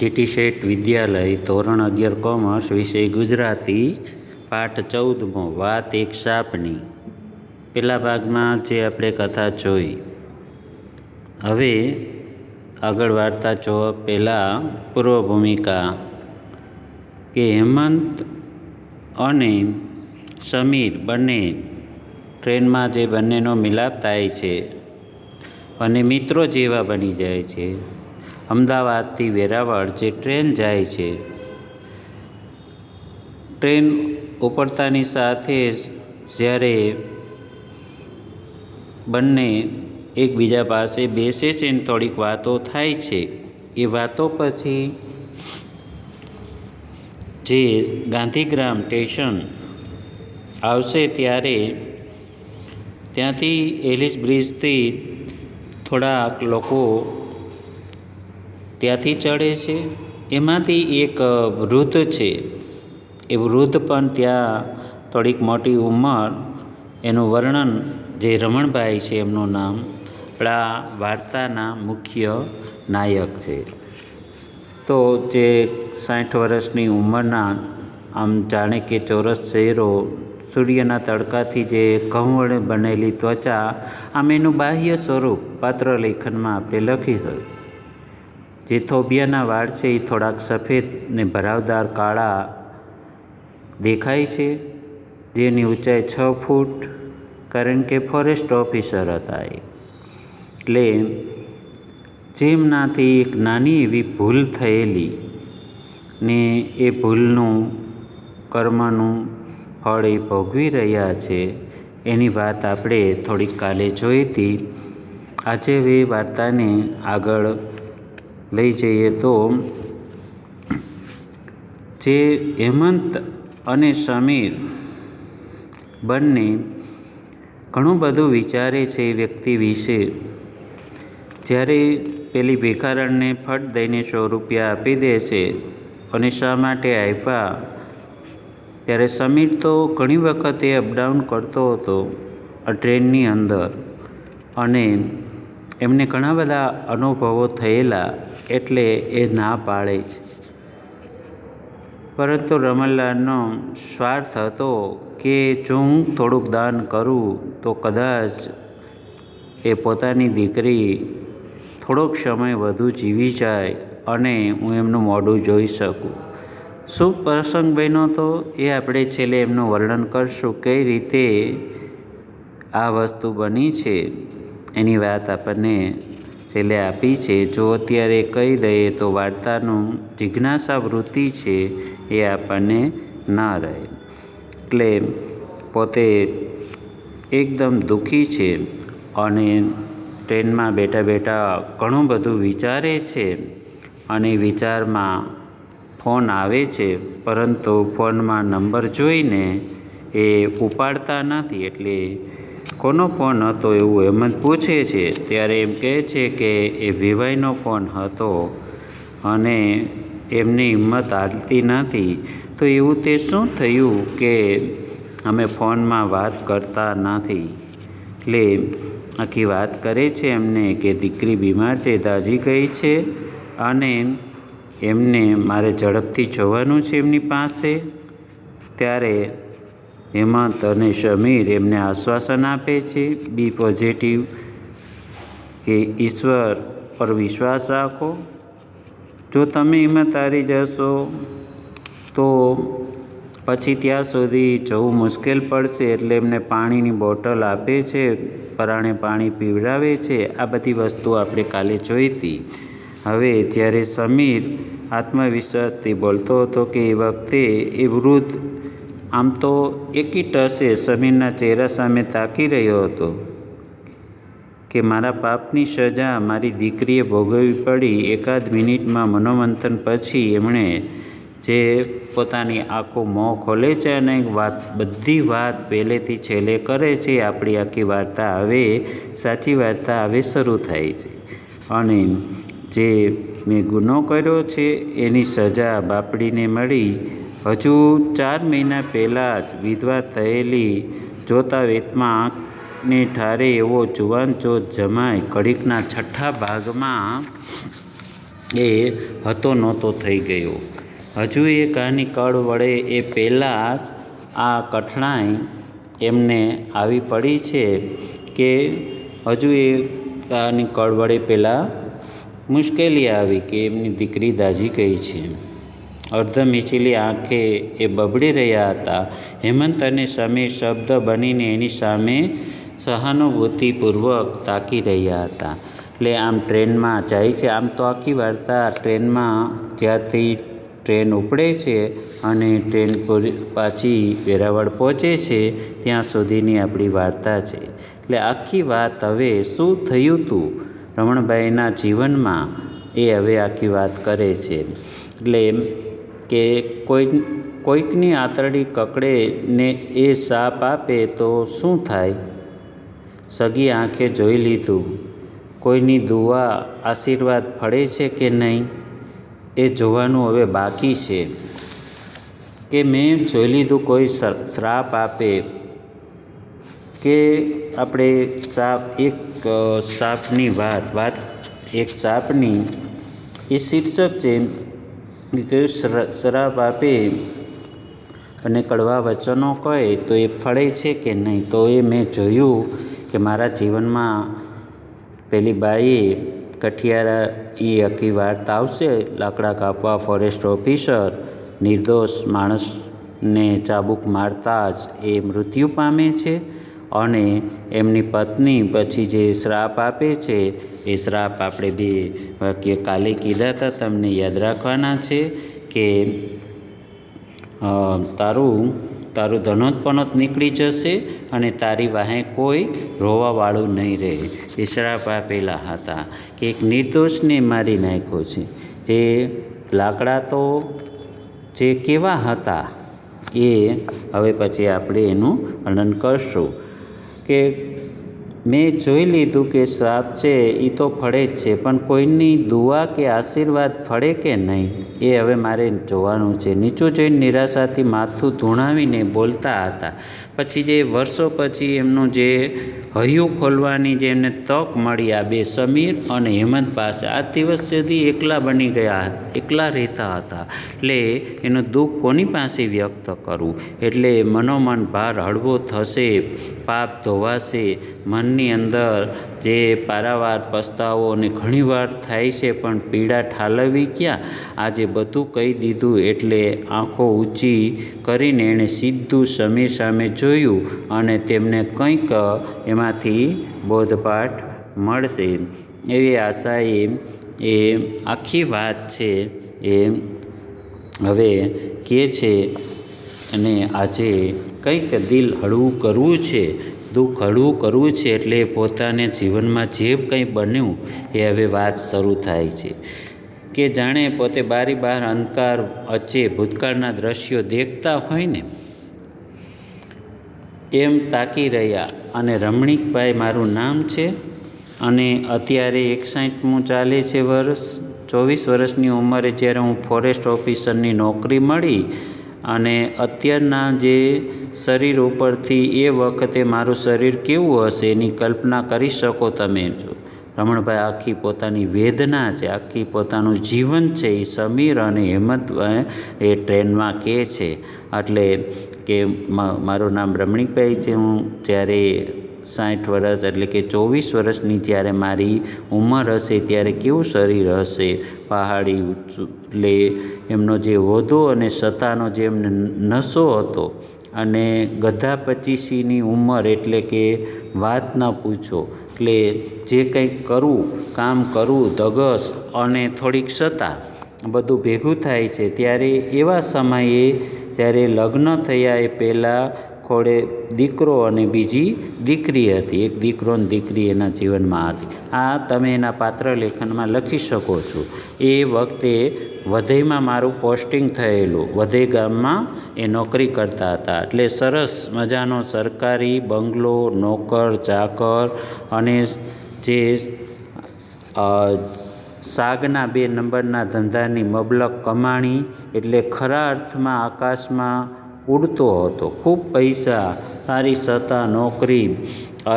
GT શેઠ વિદ્યાલય, ધોરણ અગિયાર commerce વિષય ગુજરાતી, પાઠ ચૌદમો, વાત એક સાપની. પેલા ભાગમાં જે આપણે કથા જોઈ. હવે આગળ વાર્તા જોવા પહેલાં પૂર્વ ભૂમિકા કે હેમંત અને સમીર બંને ટ્રેનમાં જે બંનેનો મિલાપ થાય છે અને મિત્રો જેવા બની જાય છે. અમદાવાદથી વેરાવળ જે ટ્રેન જાય છે. ટ્રેન ઉપડતાની સાથે જ જ્યારે બંને એકબીજા પાસે બેસે છે ને થોડીક વાતો થાય છે, એ વાતો પછી જે ગાંધીગ્રામ સ્ટેશન આવશે ત્યારે ત્યાંથી એલિસ બ્રિજથી થોડાક લોકો ત્યાંથી ચડે છે. એમાંથી એક વૃદ્ધ છે. એ વૃદ્ધ પણ ત્યાં થોડીક મોટી ઉંમર એનું વર્ણન જે રમણભાઈ છે એમનું નામ આપણા વાર્તાના મુખ્ય નાયક છે. તો જે સાઠ વર્ષની ઉંમરના, આમ જાણે કે ચોરસ ચહેરો સૂર્યના તડકાથી જે ઘઉં બનેલી ત્વચા, આમ એનું બાહ્ય સ્વરૂપ પાત્ર લેખનમાં આપણે લખી જે થોભિયાના વાળ છે એ થોડાક સફેદ ને ભરાવદાર કાળા દેખાય છે. જેની ઊંચાઈ છ ફૂટ, કારણ કે ફોરેસ્ટ ઓફિસર હતા એ. એટલે જેમનાથી એક નાની એવી ભૂલ થયેલી ને એ ભૂલનું કર્મનું ફળ એ ભોગવી રહ્યા છે, એની વાત આપણે થોડીક કાલે જોઈ હતી. આજે એ વાર્તાને આગળ લઈ જઈએ તો જે હેમંત અને સમીર બંને ઘણું બધું વિચારે છે વ્યક્તિ વિશે. જ્યારે પેલી ભિખારણને ફટ દઈને સો રૂપિયા આપી દે છે અને શા માટે આપ્યા ત્યારે સમીર તો ઘણી વખત અપડાઉન કરતો હતો, આ ટ્રેનની અંદર. અને એમને ઘણા બધા અનુભવો થયેલા એટલે એ ના પાડે છે પરંતુ રમણલાલનો સ્વાર્થ હતો કે જો હું થોડુંક દાન કરું, તો કદાચ એ પોતાની દીકરી થોડોક સમય વધુ જીવી જાય અને હું એમનું મોઢું જોઈ શકું. શું પ્રસંગ બન્યો તો? એ આપણે છેલ્લે એમનું વર્ણન કરશું. કઈ રીતે આ વસ્તુ બની છે? એની વાત આપણને છેલ્લે આપી છે. જો અત્યારે કહી દઈએ તો વાર્તાનું જિજ્ઞાસા વૃત્તિ છે એ આપણને ના રહે. એટલે પોતે એકદમ દુઃખી છે અને ટ્રેનમાં બેઠા બેઠા ઘણું બધું વિચારે છે અને વિચારમાં ફોન આવે છે. પરંતુ ફોનમાં નંબર જોઈને એ ઉપાડતા નથી. એટલે કોનો ફોન હતો એવું હેમંત પૂછે છે. ત્યારે એમ કહે છે કે એ વિવાયનો ફોન હતો અને એમની હિંમત હાલતી નથી. તો એવું તે શું થયું કે અમે ફોનમાં વાત કરતા નથી? એટલે આખી વાત કરે છે એમને કે દીકરી બીમાર છે દાઝી ગઈ છે અને એમને મારે ઝડપથી જવાનું છે એમની પાસે. ત્યારે હેમંત અને સમીર એમને આશ્વાસન આપે છે, બી પોઝિટિવ કે ઈશ્વર પર વિશ્વાસ રાખો. જો તમે એમાં તારી જશો, તો પછી ત્યાં સુધી જવું મુશ્કેલ પડશે. એટલે એમને પાણીની બોટલ આપે છે, પરાણે પાણી પીવડાવે છે. આ બધી વસ્તુ આપણે કાલે જોઈ હતી હવે ત્યારે સમીર આત્મવિશ્વાસથી બોલતો હતો કે એ વખતે એ વૃદ્ધ આમ તો એકી ટસે સમીરના ચહેરા સામે તાકી રહ્યો હતો કે મારા પાપની સજા મારી દીકરીએ ભોગવવી પડી એકાદ મિનિટમાં મનોમંથન પછી એમણે જે પોતાની આખો મોં ખોલે છે અને વાત, બધી વાત પહેલેથી છેલ્લે કરે છે, આપણી આખી વાર્તા હવે સાચી વાર્તા હવે શરૂ થાય છે. અને જે મેં ગુનો કર્યો છે, એની સજા બાપડીને મળી. હજુ ચાર મહિના પહેલાં જ વિધવા થયેલી જોતા વેતમાંને ઠારે એવો જુવાન જોત જમાય કડીકના છઠ્ઠા ભાગમાં એ હતો નહોતો થઈ ગયો. હજુ એ કહાની કળ વડે એ પહેલાં જ આ કઠણાઈ એમને આવી પડી છે કે હજુ એ કાની કળ વડે પહેલાં મુશ્કેલી આવી કે એમની દીકરી દાઝી ગઈ છે. અર્ધ મીચેલી આંખે એ બબડી રહ્યા હતા. હેમંત અને સમીર શબ્દ બનીને એની સામે સહાનુભૂતિપૂર્વક તાકી રહ્યા હતા. એટલે આમ ટ્રેનમાં જાય છે. આમ તો આખી વાર્તા ટ્રેનમાં જ્યાંથી ટ્રેન ઉપડે છે અને ટ્રેન પાછી વેરાવળ પહોંચે છે, ત્યાં સુધીની આપણી વાર્તા છે. એટલે આખી વાત હવે શું થયું હતું રમણભાઈના જીવનમાં એ હવે આખી વાત કરે છે. એટલે કે કોઈ કોઈકની આંતરડી કકડે ને એ સાપ આપે તો શું થાય? સગી આંખે જોઈ લીધું. કોઈની દુઆ આશીર્વાદ ફળે છે કે નહીં? એ જોવાનું હવે બાકી છે. કે મેં જોઈ લીધું કોઈ શ્રાપ આપે કે આપણે સાપ, એક સાપની વાત વાત, એક સાપની, એ શીર્ષક છે, કે શરાપ આપે અને કડવા વચનો કહે, તો એ ફળે છે કે નહીં? તો એ મેં જોયું કે મારા જીવનમાં પેલી બાઈએ કઠિયારા એ આખી વાર્તા આવશે, લાકડા કાપવા ફોરેસ્ટ ઓફિસર, નિર્દોષ માણસને ચાબુક મારતા જ એ મૃત્યુ પામે છે. અને એમની પત્ની પછી જે શ્રાપ આપે છે, એ શ્રાપ આપણે બે વાક્ય કાલે કીધા હતા, તમને યાદ રાખવાના છે કે તારું તારું ધનોત્પનોત નીકળી જશે અને તારી વાહે કોઈ રોવાવાળું નહીં રહે. એ શ્રાપ આપેલા હતા કે એક નિર્દોષને મારી નાખ્યો છે. જે લાકડા તો જે કેવા હતા એ હવે પછી આપણે એનું વર્ણન કરશું. કે મેં જોઈ લીધું કે શ્રાપ છે એ તો ફળે જ છે, પણ કોઈની દુઆ કે આશીર્વાદ ફળે કે નહીં, એ હવે મારે જોવાનું છે. નીચું જોઈને નિરાશાથી માથું ધૂણાવીને બોલતા હતા. પછી જે વર્ષો પછી એમનું જે હૈયું ખોલવાની જે એમને તક મળી આ બે સમીર અને હેમંત પાસે, આ દિવસ સુધી એકલા બની ગયા, એકલા રહેતા હતા. એટલે એનું દુઃખ કોની પાસે વ્યક્ત કરવું એટલે મનોમન ભાર હળવો થશે, પાપ ધોવાશે મનની અંદર જે પારાવાર પસ્તાવો અને ઘણીવાર થાય છે, પણ પીડા ઠાલવી ક્યાં? આજે બધું કહી દીધું એટલે આંખો ઊંચી કરીને એણે સીધું સમીર સામે જોયું અને તેમને કંઈક એમાંથી બોધપાઠ મળશે. એવી આશાએ એ આખી વાત છે, એ હવે કહે છે અને આજે કંઈક દિલ હળવું કરવું છે. દુઃખ ઘડવું કરવું છે એટલે પોતાને જીવનમાં જે કંઈ બન્યું એ હવે વાત શરૂ થાય છે. કે જાણે પોતે બારી બહાર અંધકાર, અચે ભૂતકાળના દ્રશ્યો દેખતા હોય ને? એમ તાકી રહ્યા. અને રમણીકભાઈ મારું નામ છે અને અત્યારે એકસાઠમું ચાલે છે વર્ષ. ચોવીસ વર્ષની ઉંમરે જ્યારે હું ફોરેસ્ટ ઓફિસરની નોકરી મળી અને અત્યારના જે શરીર ઉપરથી એ વખતે મારું શરીર કેવું હશે એની કલ્પના કરી શકો તમે જો. રમણભાઈ આખી પોતાની વેદના છે, આખી પોતાનું જીવન છે, એ સમીર અને હેમંત એ ટ્રેનમાં કહે છે. એટલે કે મારું નામ રમણીકભાઈ છે, હું જ્યારે સાઠ વર્ષ એટલે કે ચોવીસ વર્ષની જ્યારે મારી ઉંમર હશે ત્યારે કેવું શરીર હશે? પહાડી એટલે એમનો જે હોદ્દો અને સત્તાનો જે એમને નશો હતો અને ગધા પચીસીની ઉંમર એટલે કે વાત ન પૂછો, એટલે જે કંઈક કરવું કામ કરવું ધગસ અને થોડીક સત્તા બધું ભેગું થાય છે. ત્યારે એવા સમયે જ્યારે લગ્ન થયા એ પહેલાં ખોડે દીકરો અને બીજી દીકરી હતી. એક દીકરો અને દીકરી એના જીવનમાં હતી. આ તમે એના પાત્ર લેખનમાં લખી શકો છો. એ વખતે વધઈમાં મારું પોસ્ટિંગ થયેલું. વધઈ ગામમાં એ નોકરી કરતા હતા. એટલે સરસ મજાનો સરકારી બંગલો, નોકર, ચાકર અને જે સાગના બે નંબરના ધંધાની મબલક કમાણી એટલે ખરા અર્થમાં આકાશમાં ઉડતો હતો. ખૂબ પૈસા, સારી સત્તા, નોકરી,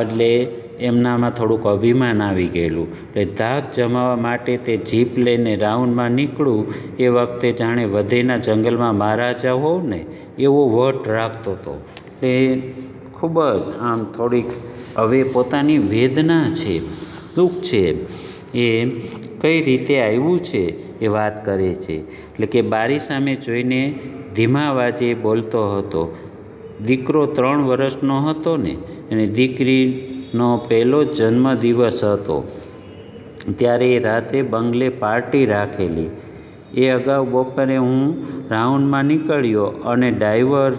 એટલે એમનામાં થોડુંક અભિમાન આવી ગયેલું. એટલે ધાક જમાવવા માટે તે જીપ લઈને રાઉન્ડમાં નીકળું, એ વખતે જાણે વધેના જંગલમાં મહારાજા હોવ ને, એવો વટ રાખતો હતો. એ ખૂબ જ આમ થોડીક હવે પોતાની વેદના છે, દુઃખ છે, એ કઈ રીતે આવ્યું છે એ વાત કરે છે. એટલે કે બારી સામે જોઈને ધીમા અવાજે બોલતો હતો, દીકરો ત્રણ વર્ષનો હતો ને, અને દીકરીનો પહેલો જન્મદિવસ હતો. ત્યારે રાતે બંગલે પાર્ટી રાખેલી. એ અગાઉ બપોરે હું રાઉન્ડમાં નીકળ્યો અને ડ્રાઈવર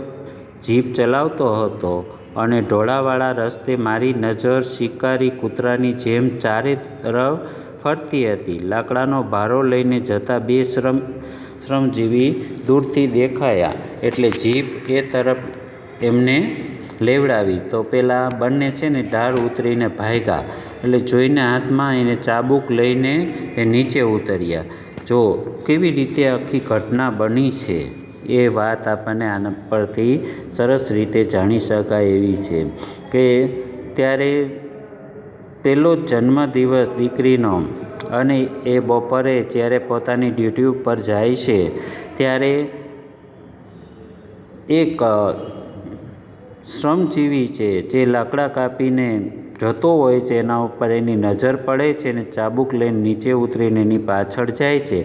જીપ ચલાવતો હતો અને ઢોળાવાળા રસ્તે મારી નજર શિકારી કૂતરાની જેમ ચારે તરફ ફરતી હતી. લાકડાનો ભારો લઈને જતા બે શ્રમ શ્રમજીવી દૂરથી દેખાયા એટલે જીપ એ તરફ એમને લેવડાવી. તો પેલા બંને છે ને ઢાળ ઉતરીને ભાગ્યા એટલે જોઈને હાથમાં એને ચાબુક લઈને એ નીચે ઉતર્યા. જો, કેવી રીતે આખી ઘટના બની છે? એ વાત આપણને આના પરથી સરસ રીતે જાણી શકાય એવી છે કે ત્યારે પહેલો જન્મદિવસ દીકરીનો અને એ બપોરે જ્યારે પોતાની ડ્યુટી ઉપર જાય છે, ત્યારે એક શ્રમજીવી છે જે લાકડા કાપીને જતો હોય છે, એના ઉપર એની નજર પડે છે ને ચાબુક લઈને નીચે ઉતરીને એની પાછળ જાય છે.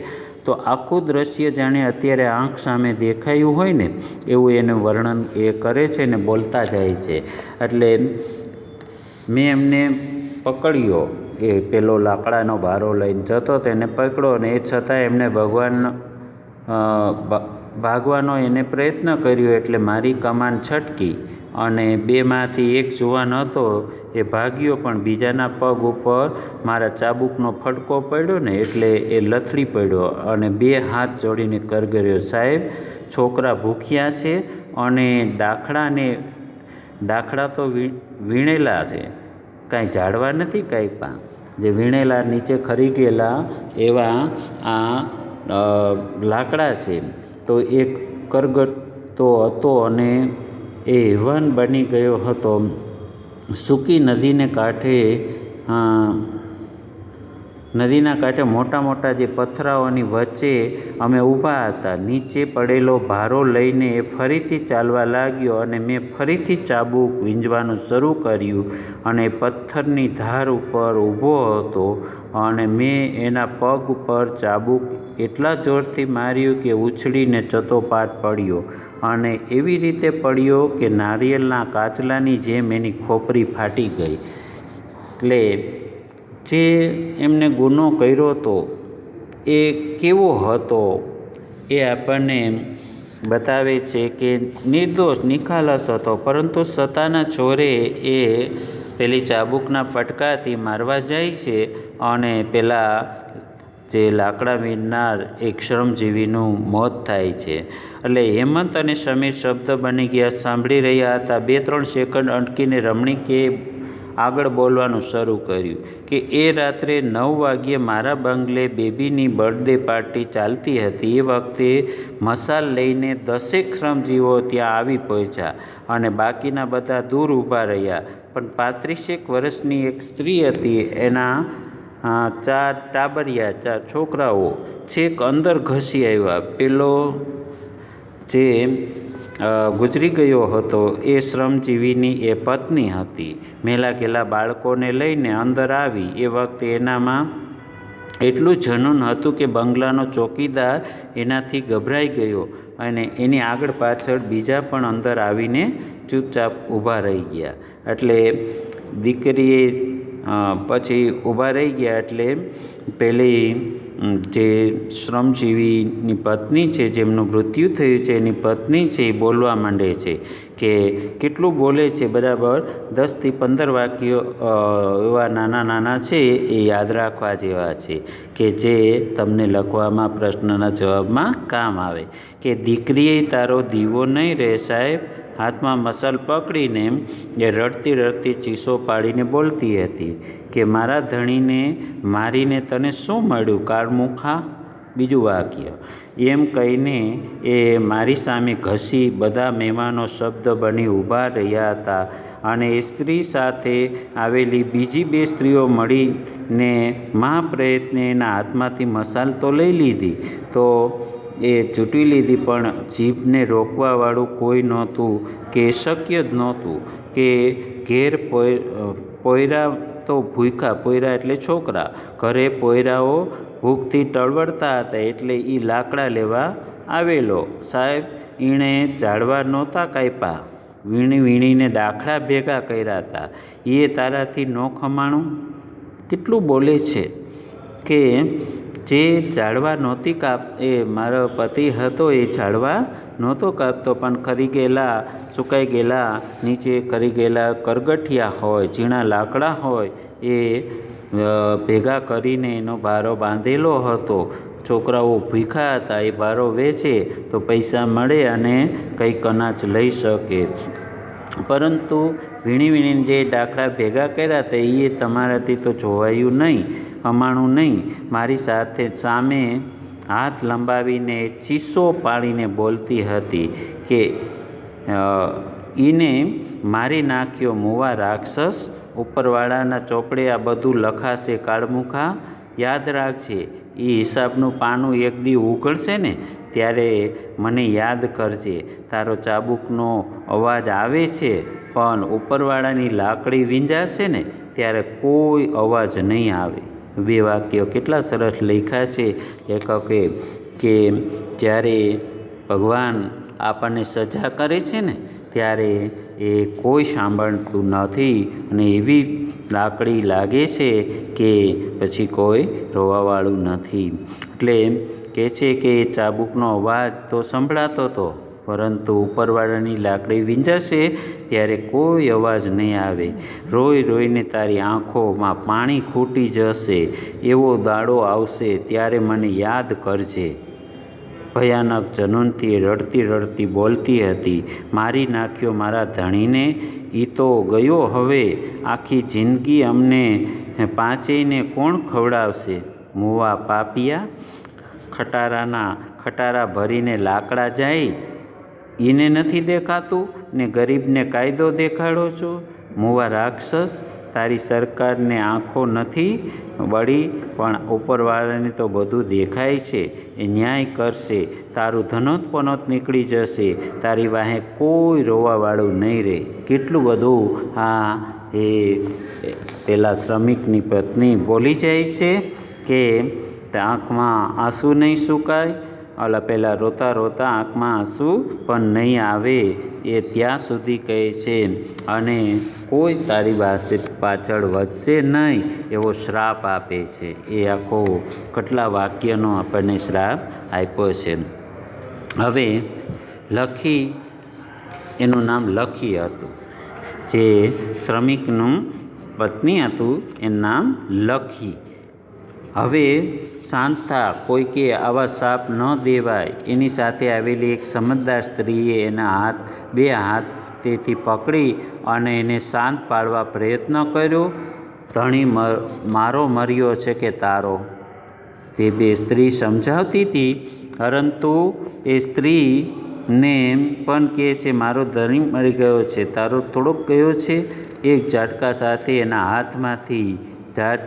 તો આખું દ્રશ્ય જાણે અત્યારે આંખ સામે દેખાયું હોય ને, એવું એનું વર્ણન એ કરે છે ને બોલતા જાય છે. એટલે મેં એમને પકડ્યો. એ પેલો લાકડાનો ભારો લઈને જતો તેને પકડ્યો અને એ છતાં એમને ભગવાન ભાગવાનો એને પ્રયત્ન કર્યો એટલે મારી કમાન છટકી અને બેમાંથી એક જુવાન હતો. એ ભાગ્યો પણ બીજાના પગ ઉપર મારા ચાબુકનો ફટકો પડ્યો ને એટલે એ લથડી પડ્યો અને બે હાથ જોડીને કરગર્યો, સાહેબ, છોકરા ભૂખ્યા છે અને ડાખડાને, ડાખડા તો વીણેલા છે. કાંઈ ઝાડવા નથી પા જે વીણેલા નીચે ખરી ગયેલા એવા આ લાકડા છે. તો એક કરગટતો હતો અને એ હેવન બની ગયો હતો. સૂકી નદીને કાંઠે નદીના કાંઠે મોટા મોટા જે પથરાઓની વચ્ચે અમે ઊભા હતા. નીચે પડેલો ભારો લઈને એ ફરીથી ચાલવા લાગ્યો અને મેં ફરીથી ચાબુક વીંજવાનું શરૂ કર્યું અને પથ્થરની ધાર ઉપર ઊભો હતો અને મેં એના પગ ઉપર ચાબુક એટલા જોરથી માર્યું કે ઉછળીને ચતોપાટ પડ્યો અને એવી રીતે પડ્યો કે નારિયેળના કાચલાની જેમ એની ખોપરી ફાટી ગઈ. એટલે જે એમને ગુનો કર્યો હતો એ કેવો હતો એ આપણને બતાવે છે કે નિર્દોષ, નિખાલસ હતો. પરંતુ સત્તાના ચોરે એ પેલી ચાબુકના ફટકાથી મારવા જાય છે અને પેલા જે લાકડા વીણનાર એક શ્રમજીવીનું મોત થાય છે. એટલે હેમંત અને સમીર શબ્દ બની ગયા. સાંભળી રહ્યા હતા. બે ત્રણ સેકન્ડ અટકીને રમણીકે આગળ બોલવાનું શરૂ કર્યું કે, એ રાત્રે નવ વાગ્યે મારા બંગલે બેબીની બર્થડે પાર્ટી ચાલતી હતી. એ વખતે મસાલ લઈને દસેક શ્રમજીવો ત્યાં આવી પહોંચ્યા અને બાકીના બધા દૂર ઊભા રહ્યા. પણ પાંત્રીસેક વર્ષની એક સ્ત્રી હતી. એના ચાર ટાબરિયા, ચાર છોકરાઓ. છેક અંદર ઘસી આવ્યા. પેલો, જે ગુજરી ગયો હતો. એ શ્રમજીવીની એ પત્ની હતી. મેલા ગેલા બાળકોને લઈને અંદર આવી. એ વખતે એનામાં એટલું જનૂન હતું કે બંગલાનો ચોકીદાર એનાથી ગભરાઈ ગયો અને એની આગળ પાછળ બીજા પણ અંદર આવીને ચૂપચાપ ઊભા રહી ગયા. એટલે દીકરીએ પછી ઊભા રહી ગયા એટલે પેલી જે શ્રમજીવીની પત્ની છે, જેમનું મૃત્યુ થયું છે, એની પત્ની છે, એ બોલવા માંડે છે કે કેટલું બોલે છે, બરાબર? દસથી પંદર વાક્યો એવા નાના નાના છે, એ યાદ રાખવા જેવા છે કે જે તમને લખવામાં પ્રશ્નના જવાબમાં કામ આવે કે દીકરીએ તારો દીવો નહીં રહે સાહેબ હાથમાં મસાલ પકડીને એ રડતી રડતી ચીસો પાડીને બોલતી હતી કે, મારા ધણીને મારીને તને શું મળ્યું? કાળમુખા બીજું વાક્ય, એમ કહીને એ મારી સામે ઘસી બધા મહેમાનો શબ્દ બની ઊભા રહ્યા હતા અને એ સ્ત્રી સાથે આવેલી બીજી બે સ્ત્રીઓ મળીને મહાપ્રયત્ને એના હાથમાંથી મસાલ તો લઈ લીધી. તો એ ચૂંટી લીધી પણ જીભને રોકવાવાળું કોઈ નહોતું કે શક્ય જ નહોતું કે ઘેર પોયરા તો ભૂખ્યા, પોયરા એટલે છોકરા. ઘરે પોયરાઓ ભૂખથી ટળવડતા હતા એટલે એ લાકડા લેવા આવેલો. સાહેબ એણે ઝાડવા નહોતા કાપ્યા. વીણી વીણીને દાખલા ભેગા કર્યા હતા. એ તારાથી ન ખમાણું કેટલું બોલે છે કે જે ઝાડવા નહોતી કાપ, એ મારો પતિ હતો, એ ઝાડવા નહોતો કાપતો, પણ ખરી ગયેલા, સુકાઈ ગયેલા, નીચે કરી ગયેલા કરગઠિયા હોય, ઝીણા લાકડા હોય, એ ભેગા કરીને એનો ભારો બાંધેલો હતો. છોકરાઓ ભૂખ્યા હતા, એ ભારો વેચે તો પૈસા મળે અને કંઈક અનાજ લઈ શકે. પરંતુ વીણી વીણીને જે ડાકડા ભેગા કર્યા હતા એ તમારાથી તો જોવાયું નહીં. અમાણું નહીં. મારી સાથે સામે હાથ લંબાવીને ચીસો પાડીને બોલતી હતી કે એને મારી નાખ્યો મુવા રાક્ષસ, ઉપરવાળાના ચોપડે આ બધું લખાશે કાળમુખા. યાદ રાખજે એ હિસાબનું પાનું એક દી ઉઘડશે ને, ત્યારે મને યાદ કરજે. તારો ચાબુકનો અવાજ આવે છે, પણ ઉપરવાળાની લાકડી વીંજાશે ને, ત્યારે કોઈ અવાજ નહીં આવે. બે વાક્યો કેટલા સરસ લખ્યા છે લેખકે, કે જ્યારે ભગવાન આપણને સજા કરે છે ને, ત્યારે એ કોઈ સાંભળતું નથી અને એવી લાકડી લાગે છે કે પછી કોઈ રોવાવાળું નથી. એટલે કહે છે કે ચાબુકનો અવાજ તો સંભળાતો હતો પરંતુ ઉપરવાળાની લાકડી વીંજાશે ત્યારે કોઈ અવાજ નહીં આવે. રોઈ રોઈને તારી આંખોમાં પાણી ખૂટી જશે, એવો દાડો આવશે ત્યારે મને યાદ કરજે. ભયાનક જનૂનથી રડતી રડતી બોલતી હતી, મારી નાખ્યો મારા ધણીને એ તો ગયો હવે, આખી જિંદગી અમને પાંચેયને કોણ ખવડાવશે? મુવા પાપિયા, ખટારાના, ખટારા ભરીને લાકડા જાય એને નથી દેખાતું ને ગરીબને કાયદો દેખાડો છો. મુવા રાક્ષસ તારી સરકારને આંખો નથી વળી, પણ ઉપરવાળાને તો બધું દેખાય છે. એ ન્યાય કરશે. તારું ધનોત પનોત નીકળી જશે. તારી વાહે કોઈ રોવાવાળું નહીં રહે કેટલું બધું આ એ પેલા શ્રમિકની પત્ની બોલી જાય છે કે આંખમાં આંસુ નહીં સુકાય ઓલા પહેલાં રોતા રોતા આંખમાં આંસુ પણ નહીં આવે, એ ત્યાં સુધી કહે છે. અને કોઈ તારી પાસે પાછળ વધશે નહીં, એવો શ્રાપ આપે છે. એ આખો કેટલા વાક્યનો આપણને શ્રાપ આપ્યો છે. હવે લખી, એનું નામ લખી હતું. જે શ્રમિકનું પત્ની હતું, એનું નામ લખી. હવે શાંત થા, કોઈકે આવા સાપ ન દેવાય. એની સાથે આવેલી એક સમજદાર સ્ત્રીએ એના હાથ, બે હાથ તેથી પકડી અને એને શાંત પાડવા પ્રયત્ન કર્યો. ધણી મારો મર્યો છે કે તારો? તે બે સ્ત્રી સમજાવતી હતી, પરંતુ એ સ્ત્રીને પણ કહે છે, મારો ધણી મરી ગયો છે, તારો થોડોક ગયો છે. એક ઝાટકા સાથે એના હાથમાંથી ઝાટ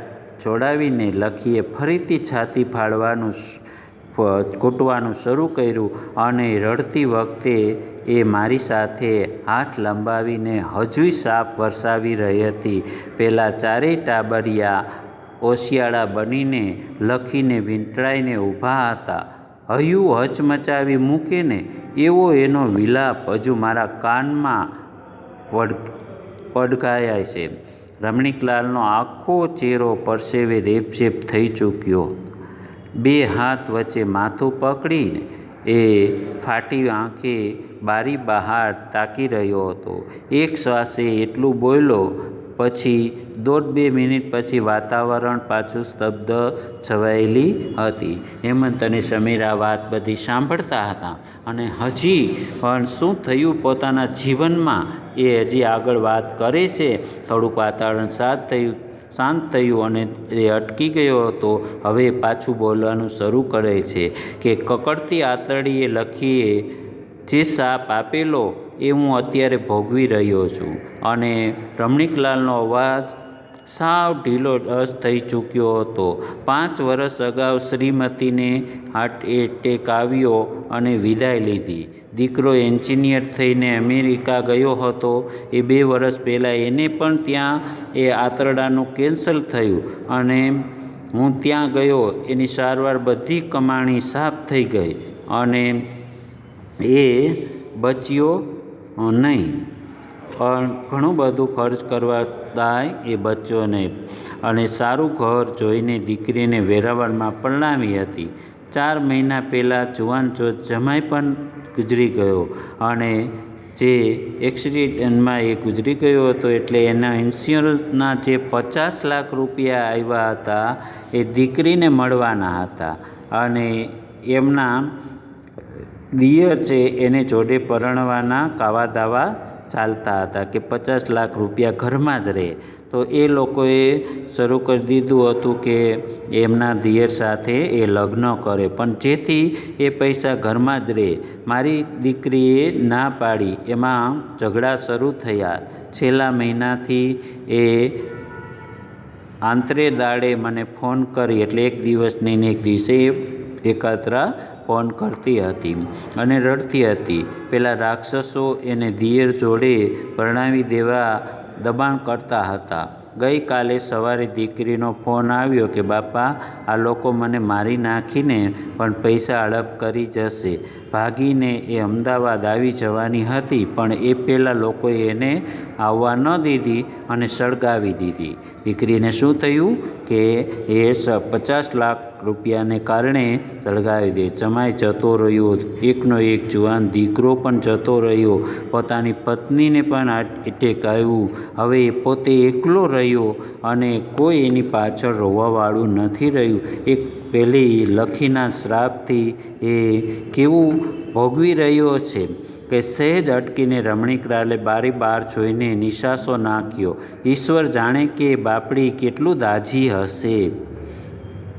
જોડાવીને લખીએ, ફરીથી છાતી ફાડવાનું ઘૂંટવાનું શરૂ કર્યું અને રડતી વખતે એ મારી સાથે હાથ લંબાવીને હજુય સાપ વરસાવી રહી હતી. પહેલાં ચારેય ટાબરિયા ઓશિયાળા બનીને લખીને વીંટળાઈને ઊભા હતા. હયું હચમચાવી મૂકે ને એવો એનો વિલાપ હજુ મારા કાનમાં પડ પડઘાયા છે. રમણીકલાલનો આખો ચહેરો પરસેવે રેપઝેપ થઈ ચૂક્યો. બે હાથ વચ્ચે માથું પકડીને એ ફાટી આંખે બારી બહાર તાકી રહ્યો હતો. એક શ્વાસે એટલું બોલ્યો પછી દોઢ બે મિનિટ પછી વાતાવરણ પાછું સ્તબ્ધ છવાયેલી હતી. હેમંત અને સમીર આ વાત બધી સાંભળતા હતા અને હજી પણ શું થયું પોતાના જીવનમાં? એ હજી આગળ વાત કરે છે. થોડુંક વાતાવરણ શાંત થયું શાંત થયું અને એ અટકી ગયો હતો. હવે પાછું બોલવાનું શરૂ કરે છે કે કકડતી આતરડીએ લખીએ, જે સાપ આપેલો, એ હું અત્યારે ભોગવી રહ્યો છું. અને રમણીકલાલનો અવાજ સાવ ઢીલો અસ થઈ ચૂક્યો હતો. પાંચ વર્ષ અગાઉ શ્રીમતીને હાર્ટ એટેક આવ્યો અને વિદાય લીધી. દીકરો એન્જિનિયર થઈને અમેરિકા ગયો હતો. એ બે વર્ષ પહેલાં એને પણ ત્યાં એ આંતરડાનું કેન્સલ થયું અને હું ત્યાં ગયો. એની સારવાર બધી કમાણી સાફ થઈ ગઈ અને એ બચ્યો નહીં. પણ ઘણું બધું ખર્ચ કરવા થાય એ બચ્ચોને. અને સારું ઘર જોઈને દીકરીને વેરાવળમાં પરણાવી હતી. ચાર મહિના પહેલાં જુવાન જો જમાઈ પણ ગુજરી ગયો અને જે એક્સિડન્ટમાં એ ગુજરી ગયો હતો એટલે એના ઇન્સ્યોરન્સના જે પચાસ લાખ રૂપિયા આવ્યા હતા એ દીકરીને મળવાના હતા. અને એમના દિયર છે એને જોડે પરણવાના કાવા દાવા ચાલતા હતા કે પચાસ લાખ રૂપિયા ઘરમાં જ રહે. તો એ લોકોએ શરૂ કરી દીધું હતું કે એમના દિયર સાથે એ લગ્ન કરે. પણ જેથી એ પૈસા ઘરમાં જ રહે. મારી દીકરીએ ના પાડી. એમાં ઝઘડા શરૂ થયા. છેલ્લા મહિનાથી એ આંતરે દાડે મને ફોન કરી. એટલે એક દિવસ નહીં, ને એક દિવસે એકાત્રા ફોન કરતી હતી અને રડતી હતી. પેલા રાક્ષસો એને દિયર જોડે પરણાવી દેવા દબાણ કરતા હતા. ગઈકાલે સવારે દીકરીનો ફોન આવ્યો કે, બાપા, આ લોકો મને મારી નાખીને પણ પૈસા હડપ કરી જશે. ભાગીને એ અમદાવાદ આવી જવાની હતી, પણ એ પહેલાં લોકોએ એને આવવા ન દીધી અને સળગાવી દીધી. દીકરીને શું થયું કે એ પચાસ લાખ રૂપિયાને કારણે સળગાવી દે. જમાઈ જતો રહ્યો. એકનો એક જુવાન દીકરો પણ જતો રહ્યો. પોતાની પત્નીને પણ એટે એટેક હવે એ પોતે એકલો રહ્યો અને કોઈ એની પાછળ રોવાવાળું નથી રહ્યું. એક પહેલી લખીના શ્રાપથી એ કેવું ભોગવી રહ્યો છે કે સહેજ અટકીને રમણીકલાલે બારી બહાર જોઈને નિશાસો નાખ્યો. ઈશ્વર જાણે કે બાપડી કેટલું દાજી હશે.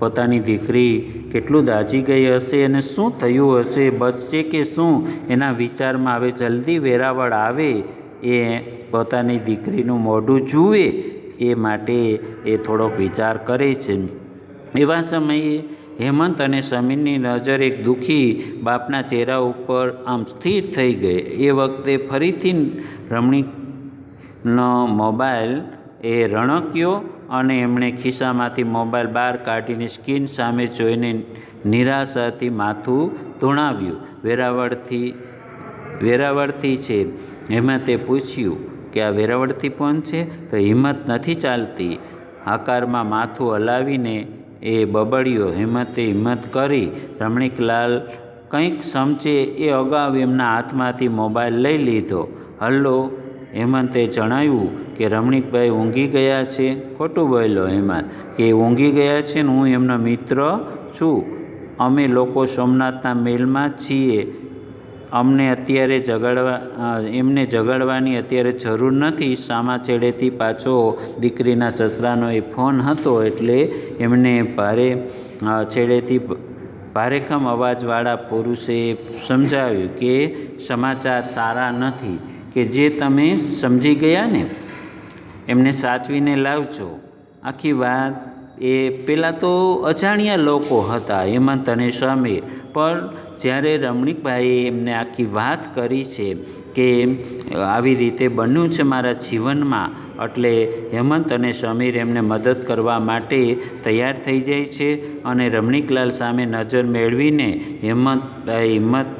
પોતાની દીકરી કેટલું દાજી ગઈ હશે અને શું થયું હશે બચશે કે શું? એના વિચારમાં આવે જલ્દી વેરાવળ આવે, એ પોતાની દીકરીનું મોઢું જુએ, એ માટે એ થોડોક વિચાર કરે છે. એવા સમયે હેમંત અને સમીરની નજર એક દુઃખી બાપના ચહેરા ઉપર આમ સ્થિર થઈ ગઈ. એ વખતે ફરીથી રમણીકનો મોબાઈલ એ રણક્યો અને એમણે ખિસ્સામાંથી મોબાઈલ બહાર કાઢીને સ્ક્રીન સામે જોઈને નિરાશાથી માથું ધૂણાવ્યું. વેરાવળથી વેરાવળથી છે. હેમંતે પૂછ્યું કે આ વેરાવળથી પણ છે? તો હિંમત નથી ચાલતી. આકારમાં માથું હલાવીને એ બબડ્યો. હિંમતે હિંમત કરી. રમણીકલાલ કંઈક સમજે એ અગાઉ એમના હાથમાંથી મોબાઈલ લઈ લીધો. હલ્લો હેમંતે જણાવ્યું કે રમણીકભાઈ ઊંઘી ગયા છે. ખોટું બોલ્યો હેમંત કે ઊંઘી ગયા છે ને હું એમનો મિત્ર છું. અમે લોકો સોમનાથના મેલમાં છીએ. અમને અત્યારે જગાડવા એમને જગાડવાની અત્યારે જરૂર નથી. સામા છેડેથી પાછો દીકરીના સસરાનો એ ફોન હતો એટલે એમને ભારે છેડેથી ભારેખમ અવાજવાળા પુરુષે સમજાવ્યું કે સમાચાર સારા નથી. કે જે તમે સમજી ગયા ને, એમને સાચવીને લાવજો. આખી વાત એ પહેલાં તો અજાણ્યા લોકો હતા, હેમંત અને સ્વામી. પણ જ્યારે રમણીકભાઈએ એમને આખી વાત કરી છે કે આવી રીતે બન્યું છે મારા જીવનમાં, એટલે હેમંત અને સમીર એમને મદદ કરવા માટે તૈયાર થઈ જાય છે અને રમણીકલાલ સામે નજર મેળવીને હેમંતભાઈ હિંમત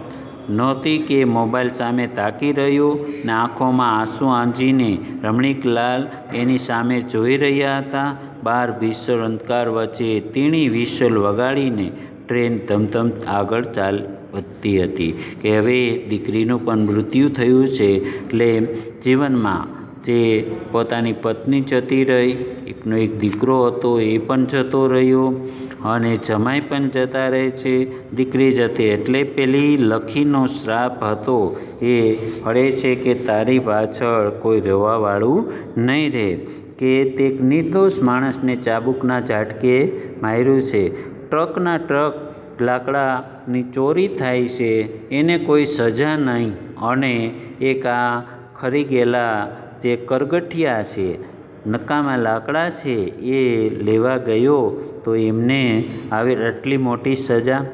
નહોતી કે મોબાઈલ સામે તાકી રહ્યો ને આંખોમાં આંસુ આંજીને રમણીકલાલ એની સામે જોઈ રહ્યા હતા. બાર ભીષણ અંધકાર વચ્ચે તીણી વિસલ વગાડીને ટ્રેન ધમધમ આગળ ચાલ વધતી હતી કે હવે દીકરીનું પણ મૃત્યુ થયું છે એટલે જીવનમાં જે પોતાની પત્ની જતી રહી, એકનો એક દીકરો હતો એ પણ જતો રહ્યો. અને જમાઈ પણ જતા રહે છે. દીકરી જતી એટલે પેલી લખીનો શ્રાપ હતો. એ હળે છે કે તારી પાછળ કોઈ રવાવાળું નહીં રહે. કે તે નિર્દોષ માણસને ચાબુકના ઝાટકે માર્યું છે. ટ્રકના ટ્રક લાકડાની ચોરી થાય છે. એને કોઈ સજા નહીં. અને એક આ ખરી ગયેલા જે કરગઠિયા છે. નકામા લાકડા છે એ લેવા ગયો તો એમને આવી આટલી મોટી સજા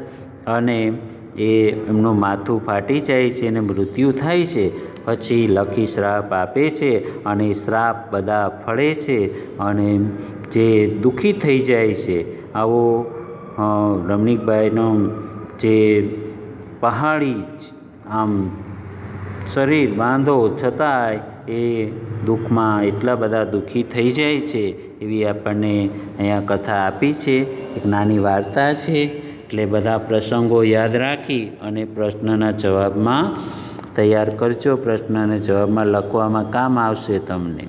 અને એ એમનું માથું ફાટી જાય છે અને મૃત્યુ થાય છે. પછી લખી શ્રાપ આપે છે અને શ્રાપ બધા ફળે છે અને જે દુઃખી થઈ જાય છે. આવો રમણીકભાઈનો જે પહાડી આમ શરીર બાંધો છતાંય એ દુઃખમાં એટલા બધા દુઃખી થઈ જાય છે એવી આપણને અહીંયા કથા આપી છે. એક નાની વાર્તા છે, એટલે બધા પ્રસંગો યાદ રાખી અને પ્રશ્નના જવાબમાં તૈયાર કરજો. પ્રશ્નના જવાબમાં લખવામાં કામ આવશે તમને.